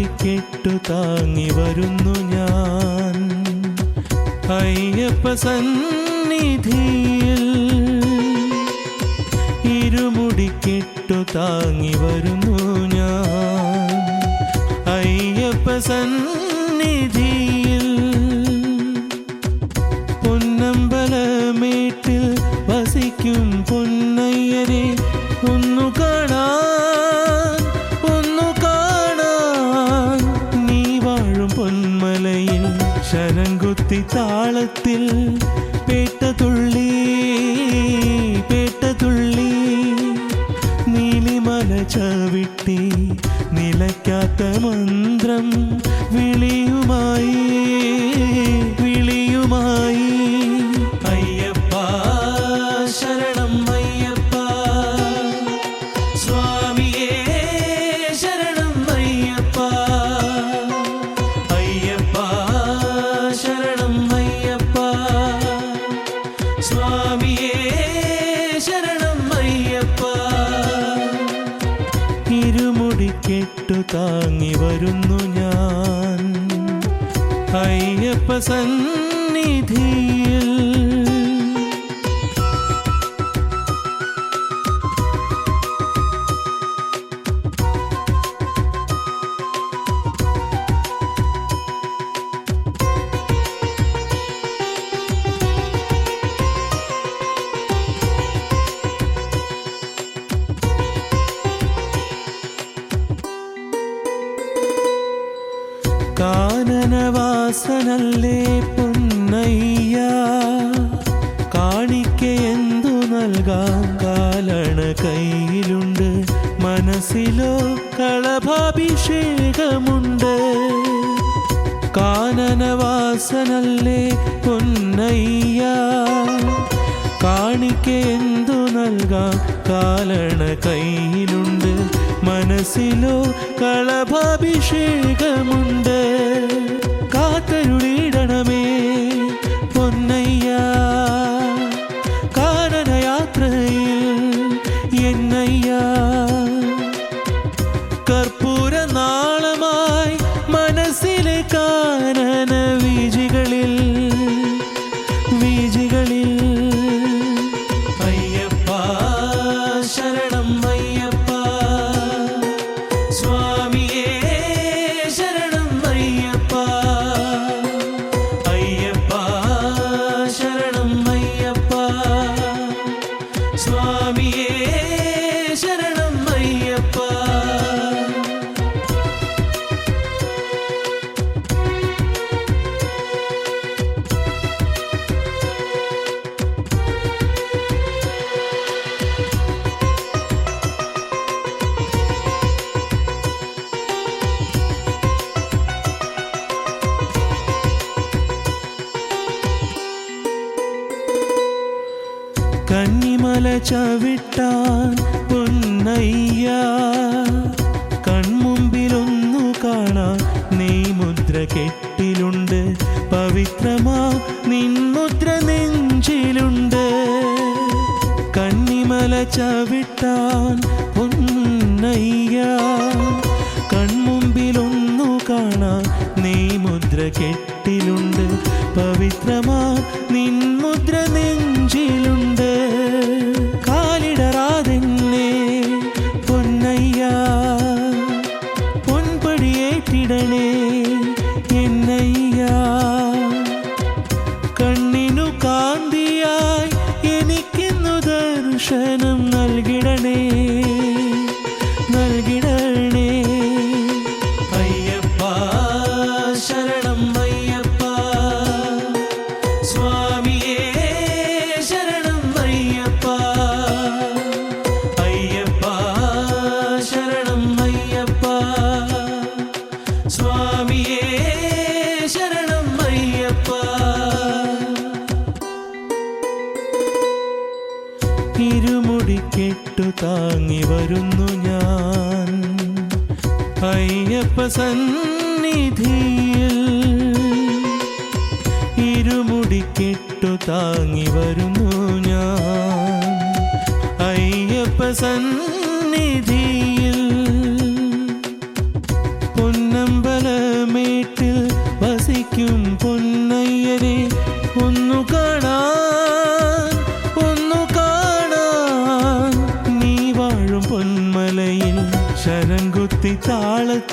ഇരുമുടി താങ്ങി വരുന്നു ഞാൻ. അയ്യപ്പ സന്നിധിയിൽ ഇരുമുടിക്കെട്ടു താങ്ങി വരുന്നു ഞാൻ. അയ്യപ്പ സന്നിധിയിൽ താളത്തിൽ പേട്ടതുള്ളി പേട്ടതുള്ളി നീലിമല ചവിട്ടി നിലയ്ക്കാത്ത മന്ത്രം വിളിയുമായി കെട്ടു താങ്ങി വരുന്നു ഞാൻ. അയ്യപ്പ സന്നിധിയിൽ കാനനവാസനല്ലേ പൊന്നയ്യ. കാണിക്കയെന്തു നൽകാം? കാലണ കയ്യിലുണ്ട്. മനസ്സിലോ കളഭാഭിഷേകമുണ്ട്. കാനനവാസനല്ലേ പൊന്നയ്യ. കാണിക്കയെന്തു നൽകാം? കാലണ കയ്യിലുണ്ട്. മനസ്സിലോ കളഭാഭിഷേകമുണ്ട്. കാത്തരുളിടണമേ പൊന്നയ്യ കന്നിമല ചവിട്ടാൻ പൊന്നയ്യ. കൺമുമ്പിലൊന്നു കാണാൻ നീ മുദ്ര കെട്ടിലുണ്ട്. പവിത്രമാ നിൻമുദ്ര നെഞ്ചിലുണ്ട്. കന്നിമല ചവിട്ടാൻ പൊന്നയ്യ. കൺമുമ്പിലൊന്നു കാണാൻ നീ മുദ്ര കെട്ടിലുണ്ട്. പവിത്രമാ നിൻ ദർശനം നൽകിടണേ നൽകിടണേ. അയ്യപ്പ ശരണം അയ്യപ്പ. സ്വാമിയേ ശരണം അയ്യപ്പ. അയ്യപ്പ ശരണം അയ്യപ്പ. സ്വാമിയേ താങ്ങി വരുന്നു ഞാൻ. അയ്യപ്പ സന്നിധിയിൽ ഇരുമുടി കെട്ടു താങ്ങി വരുന്നു ഞാൻ. അയ്യപ്പ സന്നിധിയിൽ 炸了。